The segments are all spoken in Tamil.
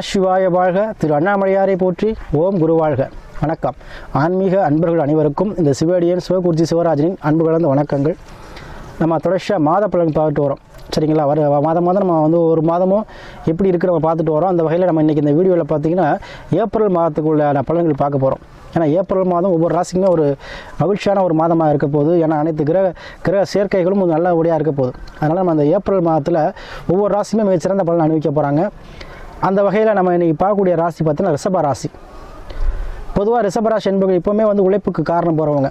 நமசிவாய வாழ்க. திரு அண்ணாமலையாரை போற்றி ஓம் குரு வாழ்க. வணக்கம். ஆன்மீக அன்பர்கள் அனைவருக்கும் இந்த சிவடியன் சிவகுருஜி சிவராஜனின் அன்பு கலந்த வணக்கங்கள். நம்ம தொடர்ச்சியாக மாத பலன் பார்த்துட்டு வரோம். சரிங்களா? வர மாதம் மாதம் நம்ம வந்து ஒரு மாதமும் எப்படி இருக்கு நம்ம பார்த்துட்டு வரோம். அந்த வகையில் நம்ம இன்றைக்கி இந்த வீடியோவில் பார்த்தீங்கன்னா ஏப்ரல் மாதத்துக்குள்ள பலன்கள் பார்க்க போகிறோம் ஏன்னா ஏப்ரல் மாதம் ஒவ்வொரு ராசிக்குமே ஒரு மகிழ்ச்சியான ஒரு மாதமாக இருக்க போகுது. ஏன்னா அனைத்து கிரக கிரக சேர்க்கைகளும் நல்லபடியாக இருக்க போகுது. அதனால் நம்ம அந்த ஏப்ரல் மாதத்தில் ஒவ்வொரு ராசியுமே மிகச்சிறந்த பலன் அனுபவிக்க போகிறாங்க அந்த வகையில் நம்ம இன்றைக்கி பார்க்கக்கூடிய ராசி பார்த்தீங்கன்னா ரிஷப ராசி. பொதுவாக ரிஷபராசி என்பவர்கள் எப்போவுமே வந்து உழைப்புக்கு காரணம் போகிறவங்க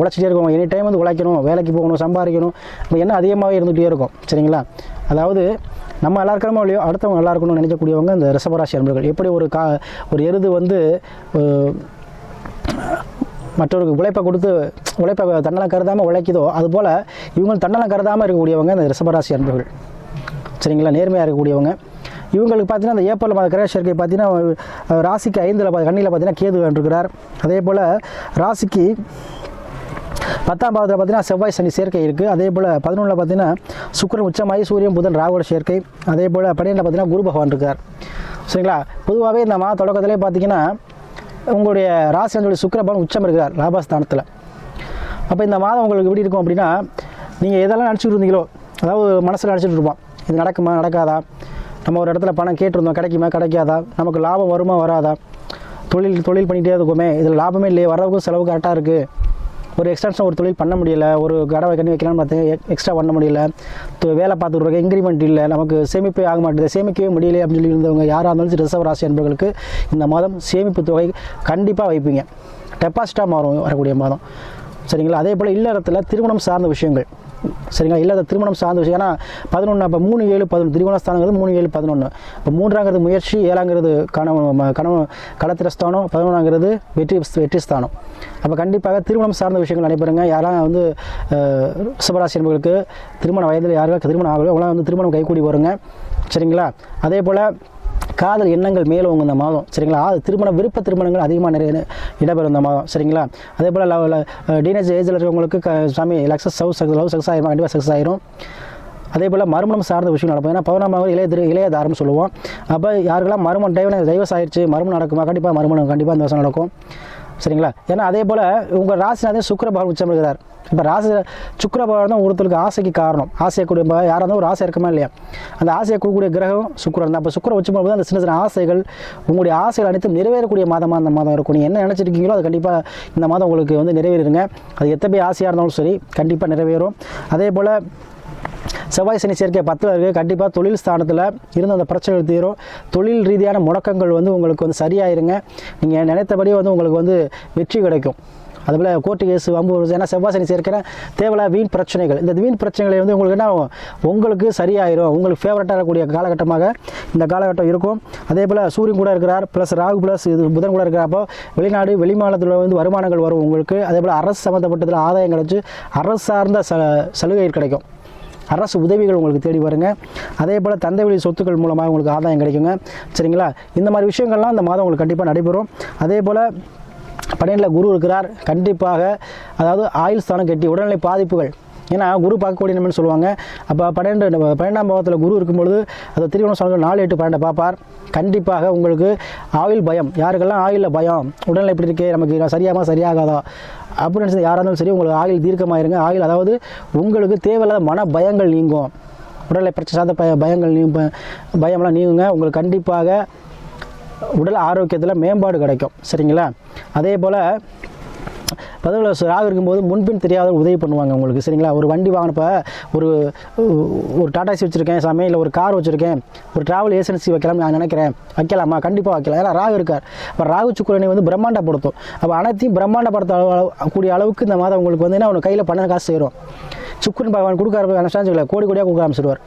உழைச்சிட்டே இருக்கவங்க. எனி டைம் வந்து உழைக்கணும் வேலைக்கு போகணும் சம்பாதிக்கணும். நம்ம என்ன அதிகமாகவே இருந்துகிட்டே இருக்கும். சரிங்களா? அதாவது நம்ம நல்லா இருக்கிறோமோ இல்லையோ அடுத்தவங்க நல்லா இருக்கணும்னு நினைக்கக்கூடியவங்க இந்த ரிஷபராசி அன்பர்கள் எப்படி ஒரு கா ஒரு எருது வந்து மற்றவருக்கு உழைப்பை கொடுத்து உழைப்பை தன்னலம் கருதாமல் உழைக்குதோ அதுபோல் இவங்க தன்னலம் கருதாமல் இருக்கக்கூடியவங்க இந்த ரிஷபராசி அன்பர்கள் சரிங்களா? நேர்மையாக இருக்கக்கூடியவங்க. இவங்களுக்கு பார்த்தீங்கன்னா அந்த ஏப்ரல் மாத கிரக சேர்க்கை பார்த்தீங்கன்னா ராசிக்கு ஐந்தில் கண்ணியில் பார்த்தீங்கன்னா கேது வேண்டிருக்கிறார் அதே போல் ராசிக்கு பத்தாம் பாவத்தில் பார்த்தீங்கன்னா செவ்வாய் சனி சேர்க்கை இருக்குது அதே போல் பதினொன்றில் பார்த்தீங்கன்னா சுக்கரன் உச்சமாகி சூரியன் புதன் ராகுவோட சேர்க்கை. அதே போல் பன்னிரெண்டில் பார்த்தீங்கன்னா குரு பகவான் இருக்கார். சரிங்களா? பொதுவாகவே இந்த மாத தொடக்கத்திலே பார்த்தீங்கன்னா உங்களுடைய ராசி சுக்கிர பகவான் உச்சம் இருக்கிறார் லாபஸ்தானத்தில். அப்போ இந்த மாதம் உங்களுக்கு எப்படி இருக்கும் அப்படின்னா நீங்கள் எதெல்லாம் நினச்சிட்டு இருந்தீங்களோ அதாவது மனசில் நினச்சிட்டு இருப்போம். இது நடக்குமா நடக்காதா? நம்ம ஒரு இடத்துல பணம் கேட்டிருந்தோம் கிடைக்குமா கிடைக்காதா? நமக்கு லாபம் வருமா வராதா? தொழில் தொழில் பண்ணிகிட்டே இருக்குமே. இதில் லாபமே இல்லையே வரவுக்கும் செலவு கரெக்டாக இருக்குது ஒரு எக்ஸ்டென்ஷன் ஒரு தொழில் பண்ண முடியல ஒரு கடவை கண்ணி வைக்கலாம்னு பார்த்து எக்ஸ்ட்ரா பண்ண முடியல. வேலை பார்த்துட்டு இன்க்ரிமெண்ட் இல்லை நமக்கு சேமிப்பே ஆக மாட்டேது சேமிக்கவே முடியல அப்படின்னு சொல்லி இருந்தவங்க யாராக இருந்தாலும் ரிசர்வ் ராசி என்பவர்களுக்கு இந்த மாதம் சேமிப்பு தொகை கண்டிப்பாக வைப்பீங்க. டெபாசிட்டாக மாறும் வரக்கூடிய மாதம். சரிங்களா? அதே போல் இல்லறத்தில் திருமணம் சார்ந்த விஷயங்கள். சரிங்களா? இல்லாத திருமணம் சார்ந்த விஷயம். ஏன்னா பதினொன்று அப்போ மூணு ஏழு பதினொன்று. திரிகோணஸ்தானங்கிறது மூணு ஏழு பதினொன்று இப்போ மூன்றாங்கிறது முயற்சி ஏழாங்கிறது கணவன் கணவன் களத்திரஸ்தானம் பதினொன்றாங்கிறது வெற்றி வெற்றி ஸ்தானம். அப்போ கண்டிப்பாக திருமணம் சார்ந்த விஷயங்கள் நடைபெறுங்க. யாரெல்லாம் வந்து சிவராசி என்பவர்களுக்கு திருமண வயதில் யாருக்காக திருமணம் ஆகலையோ அவங்களாம் வந்து திருமணம் கைகூடி வருங்க. சரிங்களா? அதே போல் காதல் எண்ணங்கள் மேலும் இந்த மாதம் சரிங்களா? திருமண விருப்ப திருமணங்கள் அதிகமாக நிறைய இடம்பெறும் இந்த மாதம் சரிங்களா? அதே போல் லவ் டீனேஜ் ஏஜில் இருக்கிறவங்களுக்கு சாமி லக்ஸஸ் சவு லவ் சக்ஸஸ் ஆயிரும் கண்டிப்பாக சக்ஸஸ் ஆயிரும். அதே போல் மறுமணம் சார்ந்த விஷயம் நடக்கும். ஏன்னா பதினொன்றாவது இளைய திரு இளைய தாரம் சொல்லுவோம். அப்போ யாருக்கெல்லாம் மறுமணம் டைவ் டைவர்ஸ் ஆயிடுச்சு மறுமணம் நடக்குமா? கண்டிப்பாக மறுமணம் கண்டிப்பாக இந்த வருஷம் நடக்கும். சரிங்களா? ஏன்னா அதே போல் உங்கள் ராசினாதே சுக்கர பகவான் உச்சம் இருக்கிறார். இப்போ ராசி சுக்கர பகவான் தான் ஒருத்தருக்கு ஆசைக்கு காரணம். ஆசையை கூடிய யாராக இருந்தாலும் ஒரு ஆசை இருக்குமா இல்லையா? அந்த ஆசையை கொடுக்கக்கூடிய கிரகம் சுக்கிரன் தான். அப்போ சுக்கரம் உச்சம் போது அந்த சின்ன சின்ன ஆசைகள் உங்களுடைய ஆசைகள் அனைத்தும் நிறைவேறக்கூடிய மாதமாக அந்த மாதம் இருக்கும். நீங்கள் என்ன நினச்சிருக்கீங்களோ அது கண்டிப்பாக இந்த மாதம் உங்களுக்கு வந்து நிறைவேறிடுங்க. அது எத்தனை ஆசையாக இருந்தாலும் சரி கண்டிப்பாக நிறைவேறும். அதே போல் செவ்வாய் சனி சேர்க்கை பத்தில் இருக்குது கண்டிப்பாக தொழில் ஸ்தானத்தில் இருந்த அந்த பிரச்சனைகள் தீரும். தொழில் ரீதியான முடக்கங்கள் வந்து உங்களுக்கு வந்து சரியாயிருங்க. நீங்கள் நினைத்தபடி வந்து உங்களுக்கு வந்து வெற்றி கிடைக்கும். அதுபோல் கோர்ட்டு கேஸ் வம்பு ஏன்னா செவ்வாய் சனி சேர்க்கிற தேவையில்லா வீண் பிரச்சனைகள். இந்த வீண் பிரச்சனைகளை வந்து உங்களுக்கு என்ன உங்களுக்கு சரியாயிரும். உங்களுக்கு ஃபேவரட்டாக இருக்கக்கூடிய காலகட்டமாக இந்த காலகட்டம் இருக்கும். அதே போல் சூரியன் கூட இருக்கிறார். ப்ளஸ் ராகு ப்ளஸ் இது புதன் கூட இருக்கிறப்போ வெளிநாடு வெளிமாநிலத்தில் வந்து வருமானங்கள் வரும் உங்களுக்கு. அதே போல் அரசு சம்மந்தப்பட்டதில் ஆதாயம் கிடச்சி அரசு சார்ந்த ச சலுகைகள் கிடைக்கும். அரசு உதவிகள் உங்களுக்கு தேடி வருங்க. அதே போல் தந்தை வழி சொத்துக்கள் மூலமாக உங்களுக்கு ஆதாயம் கிடைக்குங்க. சரிங்களா? இந்த மாதிரி விஷயங்கள்லாம் இந்த மாதம் உங்களுக்கு கண்டிப்பாக நடைபெறும். அதே போல் பன்னெண்டில் குரு இருக்கிறார். கண்டிப்பாக அதாவது ஆயுள் ஸ்தானம் கட்டி உடல்நிலை பாதிப்புகள். ஏன்னா குரு பார்க்கக்கூடிய நம்மன்னு சொல்லுவாங்க. அப்போ பன்னெண்டு பன்னெண்டாம் பாவத்தில் குரு இருக்கும்பொழுது அது திருவண்ணம் சொன்ன நாலு எட்டு பன்னெண்டு பார்ப்பார். கண்டிப்பாக உங்களுக்கு ஆயுள் பயம். யாருக்கெல்லாம் ஆயிலில் பயம்? உடல்நிலை எப்படி இருக்கே? நமக்கு சரியாமா சரியாகாதா? அப்படின்னு நினச்சது யாராக இருந்தாலும் சரி உங்களுக்கு ஆயுள் தீர்க்கமாயிருங்க. ஆயில் அதாவது உங்களுக்கு தேவையில்லாத மன பயங்கள் நீங்கும். உடலை பிரச்சனை சார்ந்த பய பயங்கள் நீ பயம்லாம் நீங்குங்க. உங்களுக்கு கண்டிப்பாக உடல் ஆரோக்கியத்தில் மேம்பாடு கிடைக்கும். சரிங்களா? அதே போல் பதிவில் ராகு இருக்கும்போது முன்பின் தெரியாத உதவி பண்ணுவாங்க உங்களுக்கு சரிங்களா? ஒரு வண்டி வாங்கினப்ப ஒரு ஒரு டாடாசி வச்சுருக்கேன் சாமி இல்லை ஒரு கார் வச்சுருக்கேன் ஒரு ட்ராவல் ஏஜென்சி வைக்கலாம்னு நான் நினைக்கிறேன். வைக்கலாமா? கண்டிப்பாக வைக்கலாம். ஏன்னா ராகு இருக்கார். அப்போ ராகு சுக்குரனை வந்து பிரம்மாண்டப்படுத்தும் அப்போ அனைத்தையும் பிரம்மாண்டப்படுத்த அளவு- கூடிய அளவுக்கு இந்த மாதம் உங்களுக்கு வந்து என்ன கையில் பணம் காசு சேரும். சுக்குரன் பகவான் கொடுக்காரு அனுஷ்டான்னு கோடி கோடியாக கொடுக்க ஆரம்பிச்சிடுவார்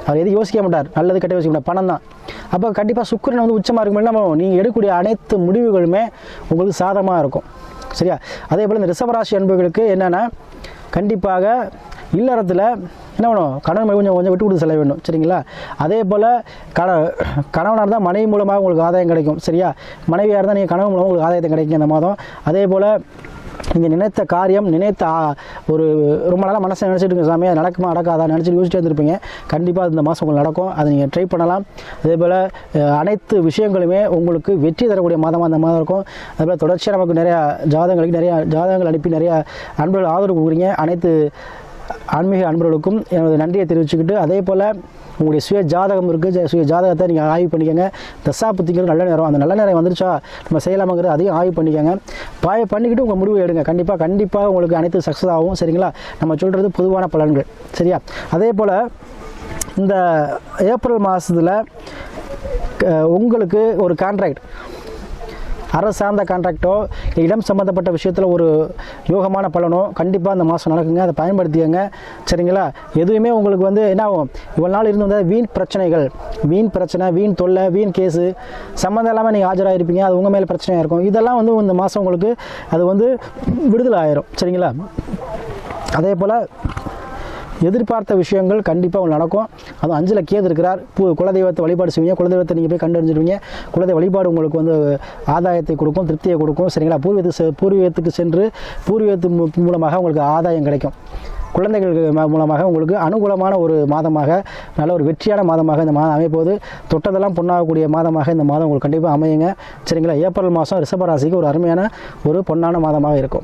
அவர் எதுவும் யோசிக்க மாட்டார். நல்லது கெட்ட யோசிக்க மாட்டார். பணம் தான். அப்போ கண்டிப்பாக சுக்கரன் வந்து உச்சமாக இருக்கும் நம்ம நீங்கள் எடுக்கக்கூடிய அனைத்து முடிவுகளுமே உங்களுக்கு சாதமாக இருக்கும். சரியா? அதே போல் இந்த ரிஷபராசி அன்பர்களுக்கு என்னென்னா கண்டிப்பாக இல்லறத்தில் என்ன பண்ணும்? கணவன் கொஞ்சம் கொஞ்சம் விட்டு கொடுத்து செல்ல வேண்டும் சரிங்களா? அதே போல் கண கணவனாக இருந்தால் மனைவி மூலமாக உங்களுக்கு ஆதாயம் கிடைக்கும். சரியா? மனைவியாக இருந்தால் நீங்கள் கணவன் மூலமாக உங்களுக்கு ஆதாயத்தை கிடைக்கும் இந்த மாதம். அதே போல் நீங்கள் நினைத்த காரியம் நினைத்த ஒரு ரொம்ப நாளாக மனசை நினச்சிட்டு இருக்க சாமி அது நடக்குமா நடக்காதா நினச்சிட்டு யோசிச்சுட்டு இருந்திருப்பீங்க. கண்டிப்பாக இந்த மாதம் உங்களுக்கு நடக்கும். அதை நீங்கள் ட்ரை பண்ணலாம். அதே போல் அனைத்து விஷயங்களுமே உங்களுக்கு வெற்றி தரக்கூடிய மாதமாக அந்த மாதம் இருக்கும். அதேபோல் தொடர்ச்சியாக நமக்கு நிறையா ஜாதகங்களுக்கு நிறையா ஜாதகங்கள் அனுப்பி நிறையா அன்பர்கள் ஆதரவு கொடுக்குறீங்க. அனைத்து ஆன்மீக அன்பர்களுக்கும் எனது நன்றியை தெரிவிச்சுக்கிட்டு அதே போல் உங்களுடைய சுய ஜாதகம் இருக்குது சுய ஜாதகத்தை நீங்கள் ஆய்வு பண்ணிக்கோங்க. தசா புத்திங்கிறது நல்ல நேரம் அந்த நல்ல நேரம் வந்துருச்சா நம்ம செய்யலாமாங்கிறது அதையும் ஆய்வு பண்ணிக்கோங்க. பாய பண்ணிக்கிட்டு உங்கள் முடிவு எடுங்க. கண்டிப்பாக கண்டிப்பாக உங்களுக்கு அனைத்து சக்ஸஸ் ஆகும் சரிங்களா? நம்ம சொல்கிறது பொதுவான பலன்கள் சரியா? அதே போல் இந்த ஏப்ரல் மாதத்தில் உங்களுக்கு ஒரு கான்ட்ராக்ட் அரசு சார்ந்த கான்ட்ராக்டோ இல்லை இடம் சம்மந்தப்பட்ட விஷயத்தில் ஒரு யோகமான பலனோ கண்டிப்பாக அந்த மாதம் நடக்குங்க அதை பயன்படுத்திக்கங்க. சரிங்களா? எதுவுமே உங்களுக்கு வந்து என்ன ஆகும்? இவ்வளோ நாள் இருந்து வந்தால் வீண் பிரச்சனைகள். வீண் பிரச்சனை வீண் தொல்லை வீண் கேஸு. சம்மந்தம் இல்லாமல் நீங்கள் ஆஜராகிருப்பீங்க அது உங்கள் மேலே பிரச்சனையாக இருக்கும். இதெல்லாம் வந்து இந்த மாதம் உங்களுக்கு அது வந்து விடுதலை ஆயிரும். சரிங்களா? அதே போல் எதிர்பார்த்த விஷயங்கள் கண்டிப்பாக உங்களுக்கு நடக்கும். அதுவும் அஞ்சில் கேது இருக்கிறார். பூ குலதெய்வத்தை வழிபாடு செய்வீங்க. குலதெய்வத்தை நீங்கள் போய் கண்டறிஞ்சிருவீங்க குலதெய்வ வழிபாடு உங்களுக்கு வந்து ஆதாயத்தை கொடுக்கும் திருப்தியை கொடுக்கும். சரிங்களா? பூர்வீகத்துக்கு செ- பூர்வீகத்துக்கு சென்று பூர்வீகத்து மூலமாக உங்களுக்கு ஆதாயம் கிடைக்கும். குழந்தைகள் மூலமாக உங்களுக்கு அனுகூலமான ஒரு மாதமாக நல்ல ஒரு வெற்றியான மாதமாக இந்த மாதம் அமைப்போது தொட்டதெல்லாம் பொண்ணாகக்கூடிய மாதமாக இந்த மாதம் உங்களுக்கு கண்டிப்பாக அமையுங்க. சரிங்களா? ஏப்ரல் மாதம் ரிஷபராசிக்கு ஒரு அருமையான ஒரு பொன்னான மாதமாக இருக்கும்.